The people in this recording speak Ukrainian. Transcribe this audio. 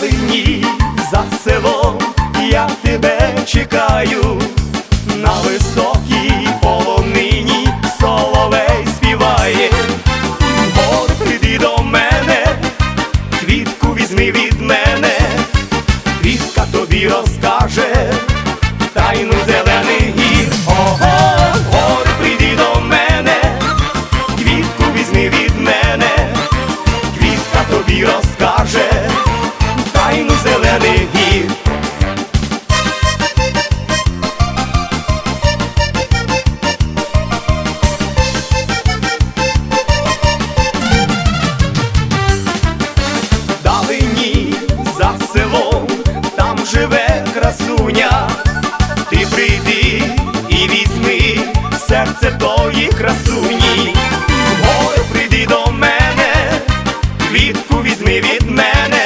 Далині за селом я тебе чекаю, на високій полонині соловей співає, Гор, прийди до мене, квітку візьми від мене, квітка тобі розкаже тайну зелених гір. Ого, гор, прийди до мене, квітку візьми від мене, квітка тобі розкаже Село там живе красуня, ти прийди і візьми серце тої красуні, Гою прийди до мене, квітку візьми від мене.